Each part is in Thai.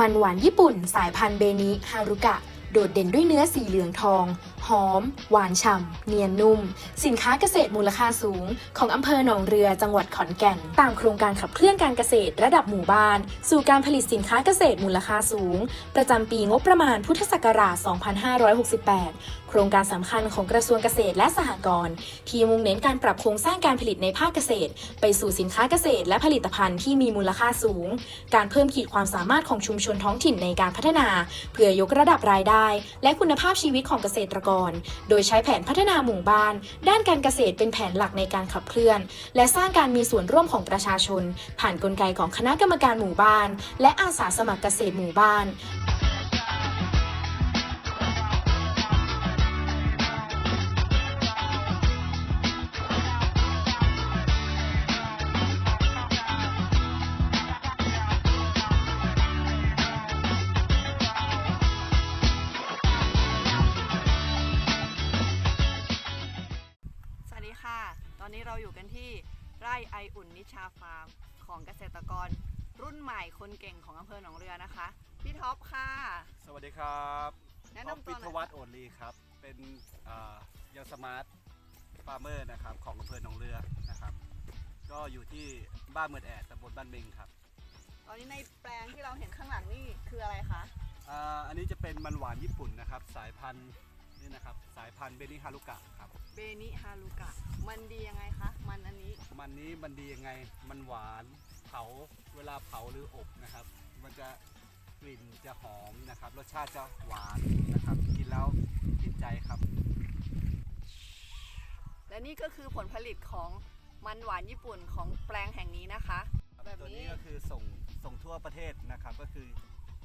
มันหวานญี่ปุ่นสายพันธุ์เบนิฮารุกะ โดดเด่นด้วยเนื้อสีเหลืองทอง หอม หวานฉ่ำ เนียนนุ่ม สินค้าเกษตรมูลค่าสูง ของอำเภอหนองเรือจังหวัดขอนแก่น ตามโครงการขับเคลื่อนการเกษตรระดับหมู่บ้าน สู่การผลิตสินค้าเกษตรมูลค่าสูง ประจำปีงบประมาณพุทธศักราช 2568 โครงการสำคัญของกระทรวงเกษตรและสหกรณ์ที่มุ่งเน้นการปรับโครงสร้างการผลิตในภาคเกษตร ไปสู่สินค้าเกษตรและผลิตภัณฑ์ที่มีมูลค่าสูง การเพิ่มขีดความสามารถของชุมชนท้องถิ่นในการพัฒนา เพื่อยกระดับรายได้ และคุณภาพชีวิตของเกษตรกรโดยใช้แผนพัฒนาหมู่บ้าน ด้านการเกษตรเป็นแผนหลักในการขับเคลื่อน และสร้างการมีส่วนร่วมของประชาชน ผ่านกลไกของคณะกรรมการหมู่บ้าน และอาสาสมัครเกษตรหมู่บ้าน นนี้เราอยู่กันที่ไร่ไออุ่นนิชาฟาร์ม ของเกษตรกรรุ่นใหม่คนเก่งของอำเภอหนองเรือนะคะ พี่ท็อปค่ะ สวัสดีครับแนะนำตัวหน่อย พิทวัฒน์โอดลีครับ เป็นยังสมาร์ทฟาร์มเมอร์นะครับ ของอำเภอหนองเรือนะครับ ก็อยู่ที่บ้านเมืองแอดตำบลบ้านเมงครับตอนนี้ในแปลงที่เราเห็นข้างหลังนี่คืออะไรคะ อ่าอันนี้จะเป็นมันหวานญี่ปุ่นนะครับ สายพันธุ์ นี่นะครับสายพันธุ์เบนิฮารุกะครับ เบนิฮารุกะ มันดียังไงคะ มันอันนี้ มันนี้มันดียังไง มันหวานเผาเวลาเผาหรืออบนะครับ มันจะกลิ่นจะหอมนะครับ รสชาติจะหวานนะครับ กินแล้วติดใจครับ และนี่ก็คือผลผลิตของมันหวานญี่ปุ่นของแปลงแห่งนี้นะคะ แบบตัวนี้นี้ก็คือส่งส่งทั่วประเทศนะครับ ก็คือ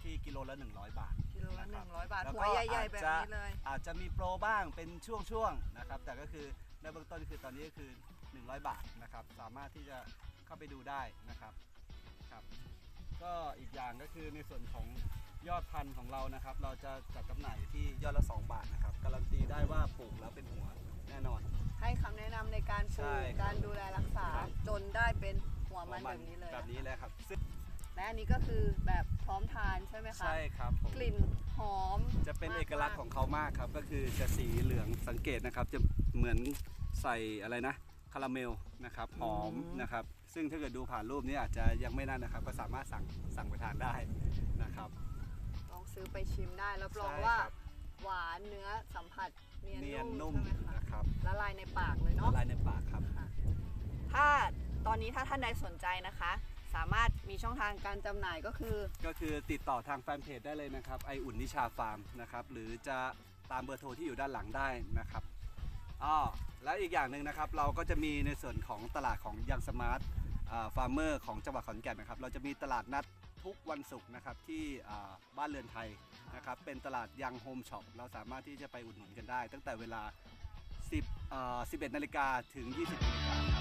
ที่กิโลละ 100 บาทกิโลละนะหครันึ่บงร้อยบาทแล้วหัก็วใหญ่ๆแบบอาจจะนี้เลย อาจจะมีโปรบ้างเป็นช่วงๆนะครับ แต่ก็คือในเบื้องต้นคือตอนนี้ก็คือ 100 บาทนะครับ สามารถที่จะเข้าไปดูได้นะครับครับ ก็อีกอย่างก็คือในส่วนของยอดพันธุ์ของเรานะครับ เราจะจัดจำหน่ายที่ยอดละ 2 บาทนะครับ การันตีได้ว่าปลูกแล้วเป็นหัวแน่นอน ให้คำแนะนำในการปลูใช่กครับการดูแลรักษา ครับ จนได้เป็นหัวมันแบบนี้เลย แบบนี้เลยครับซึ่ง และอันนี้ก็คือแบบพร้อมทานใช่ไหมคะใช่ครับผมกลิ่นหอมจะเป็นมากๆเอกลักษณ์ของเขามากครับ ก็คือจะสีเหลืองสังเกตนะครับ จะเหมือนใส่อะไรนะคาราเมลนะครับหอมนะครับ ซึ่งถ้าเกิดดูผ่านรูปนี้อาจจะยังไม่นั่นนะครับ ก็สามารถสั่งสั่งไปทานได้นะครับลองซื้อไปชิมได้รับรองใช่ว่าครับหวานเนื้อสัมผัสเนียนเนียนนุ่นุ่มมใช่ไหมคะนะครับละลายในปากเลยละเนาะลายในปากครับค่ะถ้าตอนนี้ถ้าท่านใดสนใจนะคะ สามารถมีช่องทางการจำหน่ายก็คือ ก็คือติดต่อทางแฟนเพจได้เลยนะครับ ไออุ่นนิชาฟาร์มนะครับ หรือจะตามเบอร์โทรที่อยู่ด้านหลังได้นะครับอ้อแล้วอีกอย่างหนึ่งนะครับ เราก็จะมีในส่วนของตลาดของยังสมาร์ทฟาร์มเมอร์ของจังหวัดขอนแก่นนะครับ เราจะมีตลาดนัดทุกวันศุกร์นะครับที่อ่าบ้านเรือนไทยนะครับ เป็นตลาดยังโฮมช็อป เราสามารถที่จะไปอุดหนุนกันได้ ตั้งแต่เวลา 10เอ่อ11นาฬิกาถึง 20นาฬิกา